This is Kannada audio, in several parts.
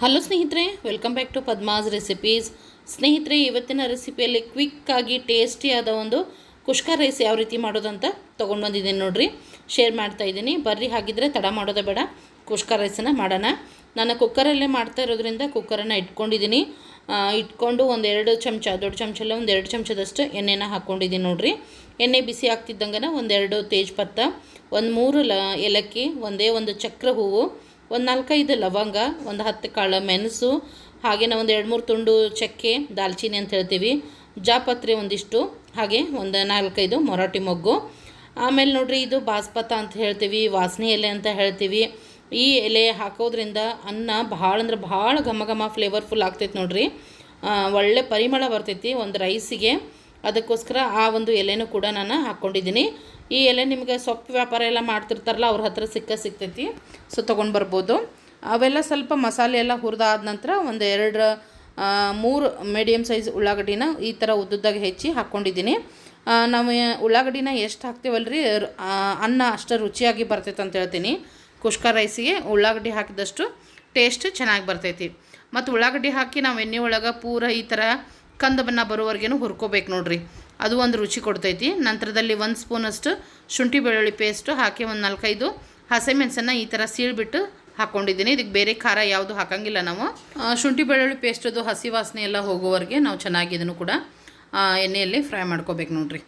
ಹಲೋ ಸ್ನೇಹಿತರೆ welcome back to Padma's recipes ಸ್ನೇಹಿತರೆ, ಇವತ್ತಿನ ರೆಸಿಪಿಯಲ್ಲಿ ಕ್ವಿಕ್ಕಾಗಿ ಟೇಸ್ಟಿಯಾದ ಒಂದು ಕುಷ್ಕ ರೈಸ್ ಯಾವ ರೀತಿ ಮಾಡೋದಂತ ತೊಗೊಂಡು ಬಂದಿದ್ದೀನಿ ನೋಡಿರಿ. ಶೇರ್ ಮಾಡ್ತಾ ಇದ್ದೀನಿ. ಬರ್ರಿ, ಹಾಗಿದ್ರೆ ತಡ ಮಾಡೋದೇ ಬೇಡ. ಕುಷ್ಕ ರೈಸನ್ನು ಮಾಡೋಣ. ನಾನು ಕುಕ್ಕರಲ್ಲೇ ಮಾಡ್ತಾ ಇರೋದ್ರಿಂದ ಕುಕ್ಕರನ್ನು ಇಟ್ಕೊಂಡಿದ್ದೀನಿ. ಇಟ್ಕೊಂಡು ಒಂದೆರಡು ಚಮಚ, ದೊಡ್ಡ ಚಮಚಲ್ಲ ಒಂದು ಒಂದೆರಡು ಚಮಚದಷ್ಟು ಎಣ್ಣೆನ ಹಾಕ್ಕೊಂಡಿದ್ದೀನಿ ನೋಡಿರಿ. ಎಣ್ಣೆ ಬಿಸಿ ಆಗ್ತಿದ್ದಂಗೆ ಒಂದೆರಡು ತೇಜ್ಪತ್ತ ಒಂದು ಮೂರು ಲ, ಏಲಕ್ಕಿ, ಒಂದೇ ಒಂದು ಚಕ್ರ ಹೂವು ಒಂದು ನಾಲ್ಕೈದು ಲವಂಗ, ಒಂದು ಹತ್ತು ಕಾಳು ಮೆಣಸು ಹಾಗೆಯೇ ಒಂದು ಎರಡು ಮೂರು ತುಂಡು ಚಕ್ಕೆ, ದಾಲ್ಚಿನ್ನಿ ಅಂತ ಹೇಳ್ತೀವಿ. ಜಾಪತ್ರೆ ಒಂದಿಷ್ಟು, ಹಾಗೆ ಒಂದು ನಾಲ್ಕೈದು ಮೊರಾಟಿ ಮೊಗ್ಗು. ಆಮೇಲೆ ನೋಡಿರಿ ಇದು ಬಾಸ್ಪತ ಅಂತ ಹೇಳ್ತೀವಿ, ವಾಸನೆ ಎಲೆ ಅಂತ ಹೇಳ್ತೀವಿ. ಈ ಎಲೆ ಹಾಕೋದ್ರಿಂದ ಅನ್ನ ಭಾಳ ಅಂದ್ರೆ ಭಾಳ ಘಮ ಘಮ ಫ್ಲೇವರ್ಫುಲ್ ಆಗ್ತೈತೆ ನೋಡಿರಿ. ಒಳ್ಳೆ ಪರಿಮಳ ಬರ್ತೈತಿ. ಒಂದು ರೈಸಿಗೆ ಅದಕ್ಕೋಸ್ಕರ ಆ ಒಂದು ಎಲೆನೂ ಕೂಡ ನಾನು ಹಾಕ್ಕೊಂಡಿದ್ದೀನಿ. ಈ ಎಲೆ ನಿಮಗೆ ಸೊಪ್ಪು ವ್ಯಾಪಾರ ಎಲ್ಲ ಮಾಡ್ತಿರ್ತಾರಲ್ಲ, ಅವ್ರ ಹತ್ರ ಸಿಕ್ಕ ಸಿಗ್ತೈತಿ. ಸೊ, ತೊಗೊಂಡು ಬರ್ಬೋದು. ಅವೆಲ್ಲ ಸ್ವಲ್ಪ ಮಸಾಲೆ ಎಲ್ಲ ಹುರಿದಾದ ನಂತರ ಒಂದು ಎರಡು ಮೂರು ಮೀಡಿಯಮ್ ಸೈಜ್ ಉಳ್ಳಾಗಡ್ಡಿನ ಈ ಥರ ಉದ್ದುದ್ದಾಗಿ ಹೆಚ್ಚಿ ಹಾಕ್ಕೊಂಡಿದ್ದೀನಿ. ನಾವು ಉಳ್ಳಾಗಡ್ಡಿನ ಎಷ್ಟು ಹಾಕ್ತೀವಲ್ರಿ? ಅನ್ನ ಅಷ್ಟು ರುಚಿಯಾಗಿ ಬರ್ತೈತೆ ಅಂತ ಹೇಳ್ತೀನಿ. ಕುಷ್ಕ ರೈಸಿಗೆ ಉಳ್ಳಾಗಡ್ಡಿ ಹಾಕಿದಷ್ಟು ಟೇಸ್ಟ್ ಚೆನ್ನಾಗಿ ಬರ್ತೈತಿ. ಮತ್ತು ಉಳ್ಳಾಗಡ್ಡಿ ಹಾಕಿ ನಾವು ಎಣ್ಣೆ ಒಳಗೆ ಪೂರ ಈ ಥರ ಕಂದು ಬಣ್ಣ ಬರೋವರೆಗೇನು ಹುರ್ಕೋಬೇಕು ನೋಡ್ರಿ. ಅದು ಒಂದು ರುಚಿ ಕೊಡ್ತೈತಿ. ನಂತರದಲ್ಲಿ ಒಂದು ಸ್ಪೂನಷ್ಟು ಶುಂಠಿ ಬೆಳ್ಳುಳ್ಳಿ ಪೇಸ್ಟು ಹಾಕಿ ಒಂದು ನಾಲ್ಕೈದು ಹಸಿಮೆಣಸನ್ನು ಈ ಥರ ಸೀಳ್ಬಿಟ್ಟು ಹಾಕ್ಕೊಂಡಿದ್ದೀನಿ ಇದಕ್ಕೆ ಬೇರೆ ಖಾರ ಯಾವುದು ಹಾಕಂಗಿಲ್ಲ ನಾವು. ಶುಂಠಿ ಬೆಳ್ಳುಳ್ಳಿ ಪೇಸ್ಟದು ಹಸಿ ವಾಸನೆ ಎಲ್ಲ ಹೋಗೋವರೆಗೆ ನಾವು ಚೆನ್ನಾಗಿ ಇದನ್ನು ಕೂಡ ಎಣ್ಣೆಯಲ್ಲಿ ಫ್ರೈ ಮಾಡ್ಕೋಬೇಕು ನೋಡ್ರಿ.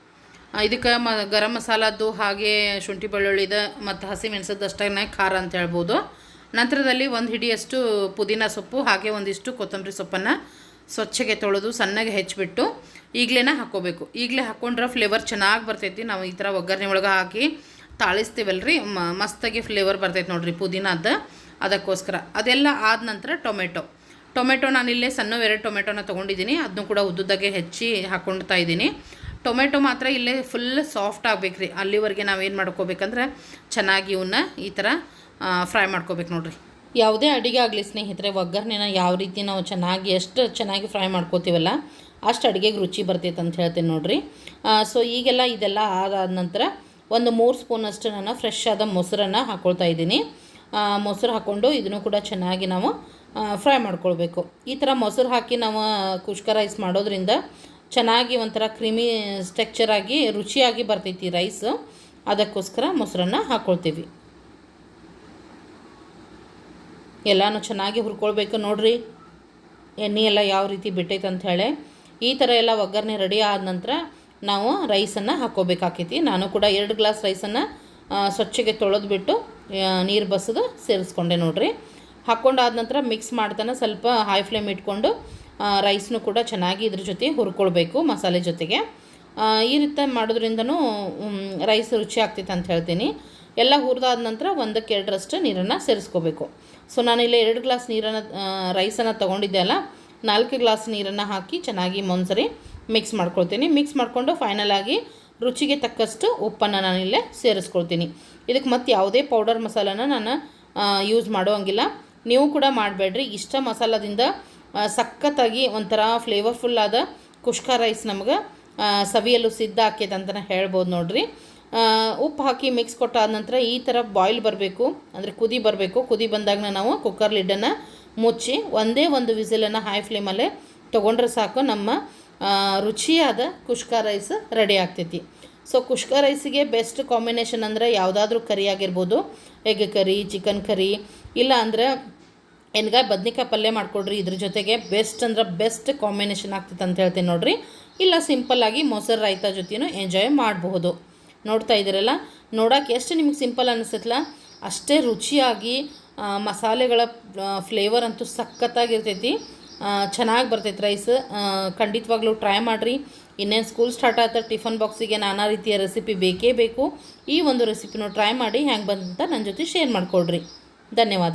ಇದಕ್ಕೆ ಮ, ಗರಂ ಮಸಾಲದ್ದು ಹಾಗೆ ಶುಂಠಿ ಬೆಳ್ಳುಳ್ಳಿದ ಮತ್ತು ಹಸಿಮೆಣಸದ್ದು ಅಷ್ಟೇ ಖಾರ ಅಂತ ಹೇಳ್ಬೋದು. ನಂತರದಲ್ಲಿ ಒಂದು ಹಿಡಿಯಷ್ಟು ಪುದೀನ ಸೊಪ್ಪು ಹಾಗೆ ಒಂದಿಷ್ಟು ಕೊತ್ತಂಬರಿ ಸೊಪ್ಪನ್ನು ಸ್ವಚ್ಛಗೆ ತೊಳೆದು ಸಣ್ಣಗೆ ಹೆಚ್ಚಿಬಿಟ್ಟು ಈಗಲೇ ಹಾಕ್ಕೋಬೇಕು. ಈಗಲೇ ಹಾಕ್ಕೊಂಡ್ರೆ ಫ್ಲೇವರ್ ಚೆನ್ನಾಗಿ ಬರ್ತೈತಿ. ನಾವು ಈ ಥರ ಒಗ್ಗರಣೆ ಒಳಗೆ ಹಾಕಿ ತಾಳಿಸ್ತೀವಲ್ರಿ? ಮಸ್ತಾಗಿ ಫ್ಲೇವರ್ ಬರ್ತೈತೆ ನೋಡ್ರಿ ಪುದೀನದ. ಅದಕ್ಕೋಸ್ಕರ. ಅದೆಲ್ಲ ಆದ ನಂತರ ಟೊಮೆಟೊ. ಟೊಮೆಟೊ ನಾನಿಲ್ಲೇ ಸಣ್ಣ ಎರಡು ಟೊಮೆಟೊನ ತೊಗೊಂಡಿದ್ದೀನಿ. ಅದನ್ನು ಕೂಡ ಉದ್ದುದಾಗೆ ಹೆಚ್ಚಿ ಹಾಕ್ಕೊಳ್ತಾ ಇದ್ದೀನಿ. ಟೊಮೆಟೊ ಮಾತ್ರ ಇಲ್ಲೇ ಫುಲ್ ಸಾಫ್ಟ್ ಆಗಬೇಕ್ರಿ. ಅಲ್ಲಿವರೆಗೆ ನಾವೇನು ಮಾಡ್ಕೋಬೇಕಂದ್ರೆ ಚೆನ್ನಾಗಿ ಇವನ್ನ ಈ ಥರ ಫ್ರೈ ಮಾಡ್ಕೋಬೇಕು ನೋಡ್ರಿ. ಯಾವುದೇ ಅಡುಗೆ ಆಗಲಿ ಸ್ನೇಹಿತರೆ, ಒಗ್ಗರಣೆನ ಯಾವ ರೀತಿ ನಾವು ಚೆನ್ನಾಗಿ, ಎಷ್ಟು ಚೆನ್ನಾಗಿ ಫ್ರೈ ಮಾಡ್ಕೋತೀವಲ್ಲ, ಅಷ್ಟು ಅಡುಗೆಗೆ ರುಚಿ ಬರ್ತೈತೆ ಅಂತ ಹೇಳ್ತೀನಿ ನೋಡಿರಿ. ಸೊ ಈಗೆಲ್ಲ ಇದೆಲ್ಲ ಆದಾದ ನಂತರ ಒಂದು ಮೂರು ಸ್ಪೂನಷ್ಟು ನಾನು ಫ್ರೆಶ್ ಆದ ಮೊಸರನ್ನು ಹಾಕ್ಕೊಳ್ತಾ ಇದ್ದೀನಿ. ಮೊಸರು ಹಾಕ್ಕೊಂಡು ಇದನ್ನು ಕೂಡ ಚೆನ್ನಾಗಿ ನಾವು ಫ್ರೈ ಮಾಡ್ಕೊಳ್ಬೇಕು. ಈ ಥರ ಮೊಸರು ಹಾಕಿ ನಾವು ಕುಷ್ಕ ರೈಸ್ ಮಾಡೋದ್ರಿಂದ ಚೆನ್ನಾಗಿ ಒಂಥರ ಕ್ರಿಮಿ ಸ್ಟ್ರಕ್ಚರ್ ರುಚಿಯಾಗಿ ಬರ್ತೈತಿ ರೈಸ್. ಅದಕ್ಕೋಸ್ಕರ ಮೊಸರನ್ನು ಹಾಕ್ಕೊಳ್ತೀವಿ ಎಲ್ಲನೂ ಚೆನ್ನಾಗಿ ಹುರ್ಕೊಳ್ಬೇಕು ನೋಡ್ರಿ. ಎಣ್ಣೆ ಎಲ್ಲ ಯಾವ ರೀತಿ ಬಿಟ್ಟೈತೆ ಅಂತ ಹೇಳಿ. ಈ ಥರ ಎಲ್ಲ ಒಗ್ಗರಣೆ ರೆಡಿ ಆದ ನಂತರ ನಾವು ರೈಸನ್ನು ಹಾಕ್ಕೋಬೇಕಾಕೈತಿ. ನಾನು ಕೂಡ ಎರಡು ಗ್ಲಾಸ್ ರೈಸನ್ನು ಸ್ವಚ್ಛಗೆ ತೊಳೆದ್ಬಿಟ್ಟು ನೀರು ಬಸದು ಸೇರಿಸ್ಕೊಂಡೆ ನೋಡ್ರಿ. ಹಾಕ್ಕೊಂಡಾದ ನಂತರ ಮಿಕ್ಸ್ ಮಾಡ್ತಾನೆ ಸ್ವಲ್ಪ ಹೈ ಫ್ಲೇಮ್ ಇಟ್ಕೊಂಡು ರೈಸ್ನು ಕೂಡ ಚೆನ್ನಾಗಿ ಇದ್ರ ಜೊತೆ ಹುರ್ಕೊಳ್ಬೇಕು ಮಸಾಲೆ ಜೊತೆಗೆ. ಈ ರೀತಿ ಮಾಡೋದ್ರಿಂದನೂ ರೈಸ್ ರುಚಿ ಆಗ್ತೈತೆ ಅಂತ ಹೇಳ್ತೀನಿ. ಎಲ್ಲ ಹುರಿದಾದ ನಂತರ ಒಂದಕ್ಕೆ ಎರಡರಷ್ಟು ನೀರನ್ನು ಸೇರಿಸ್ಕೋಬೇಕು. ಸೊ ನಾನಿಲ್ಲಿ ಎರಡು ಗ್ಲಾಸ್ ನೀರನ್ನು ರೈಸನ್ನು ತೊಗೊಂಡಿದ್ದೆ ಅಲ್ಲ, ನಾಲ್ಕು ಗ್ಲಾಸ್ ನೀರನ್ನು ಹಾಕಿ ಚೆನ್ನಾಗಿ ಮೊನ್ಸರಿ ಮಿಕ್ಸ್ ಮಾಡ್ಕೊಳ್ತೀನಿ. ಮಿಕ್ಸ್ ಮಾಡಿಕೊಂಡು ಫೈನಲಾಗಿ ರುಚಿಗೆ ತಕ್ಕಷ್ಟು ಉಪ್ಪನ್ನು ನಾನಿಲ್ಲೇ ಸೇರಿಸ್ಕೊಳ್ತೀನಿ. ಇದಕ್ಕೆ ಮತ್ತೆ ಯಾವುದೇ ಪೌಡರ್ ಮಸಾಲನ ನಾನು ಯೂಸ್ ಮಾಡೋಂಗಿಲ್ಲ. ನೀವು ಕೂಡ ಮಾಡಬೇಡ್ರಿ. ಇಷ್ಟ ಮಸಾಲದಿಂದ ಸಖತ್ತಾಗಿ ಒಂಥರ ಫ್ಲೇವರ್ಫುಲ್ ಆದ ಕುಷ್ಕ ರೈಸ್ ನಮ್ಗೆ ಸವಿಯಲು ಸಿದ್ಧ ಆಕೈತೆ ಅಂತಲೇ ಹೇಳ್ಬೋದು ನೋಡ್ರಿ. ಉಪ್ಪು ಹಾಕಿ ಮಿಕ್ಸ್ ಕೊಟ್ಟಾದ ನಂತರ ಈ ಥರ ಬಾಯ್ಲ್ ಬರಬೇಕು. ಅಂದರೆ ಕುದಿ ಬರಬೇಕು. ಕುದಿ ಬಂದಾಗ ನಾವು ಕುಕ್ಕರ್ ಲಿಡ್ಡನ್ನು ಮುಚ್ಚಿ ಒಂದೇ ಒಂದು ವಿಸಿಲನ್ನು ಹೈ ಫ್ಲೇಮಲ್ಲೇ ತೊಗೊಂಡ್ರೆ ಸಾಕು ನಮ್ಮ ರುಚಿಯಾದ ಕುಷ್ಕ ರೈಸ್ ರೆಡಿ ಆಗ್ತೈತಿ. ಸೊ ಕುಷ್ಕ ರೈಸಿಗೆ ಬೆಸ್ಟ್ ಕಾಂಬಿನೇಷನ್ ಅಂದರೆ ಯಾವುದಾದ್ರೂ ಕರಿ ಆಗಿರ್ಬೋದು. ಎಗ್ ಕರಿ ಚಿಕನ್ ಕರಿ ಇಲ್ಲ ಅಂದರೆ ಎಣ್ಗಾಯಿ ಬದ್ನಿಕಾಯಿ ಪಲ್ಯ ಮಾಡಿಕೊಡ್ರಿ. ಇದ್ರ ಜೊತೆಗೆ ಬೆಸ್ಟ್ ಅಂದ್ರೆ ಬೆಸ್ಟ್ ಕಾಂಬಿನೇಷನ್ ಆಗ್ತೈತೆ ಅಂತ ಹೇಳ್ತೀನಿ ನೋಡಿರಿ. ಇಲ್ಲ ಸಿಂಪಲ್ಲಾಗಿ ಮೊಸರು ರೈತ ಜೊತೆಯೂ ಎಂಜಾಯ್ ಮಾಡಬಹುದು. ನೋಡ್ತಾ ಇದ್ದೀರಲ್ಲ? ನೋಡೋಕೆ ಎಷ್ಟು ನಿಮಗೆ ಸಿಂಪಲ್ ಅನಿಸುತ್ತಲ್ಲ? ಅಷ್ಟೇ ರುಚಿಯಾಗಿ ಮಸಾಲೆಗಳ ಫ್ಲೇವರ್ ಅಂತೂ ಸಖತ್ತಾಗಿರ್ತೈತಿ. ಚೆನ್ನಾಗಿ ಬರ್ತೈತೆ ರೈಸ್ ಖಂಡಿತವಾಗ್ಲೂ ಟ್ರೈ ಮಾಡಿರಿ. ಇನ್ನೇನು ಸ್ಕೂಲ್ ಸ್ಟಾರ್ಟ್ ಆಯ್ತಾ ಟಿಫನ್ ಬಾಕ್ಸಿಗೆ ನಾನಾ ರೀತಿಯ ರೆಸಿಪಿ ಬೇಕೇ ಬೇಕು. ಈ ಒಂದು ರೆಸಿಪಿನೂ ಟ್ರೈ ಮಾಡಿ ಹ್ಯಾಂಗೆ ಬಂದಂತ ನನ್ನ ಜೊತೆ ಶೇರ್ ಮಾಡಿಕೊಡ್ರಿ. ಧನ್ಯವಾದ.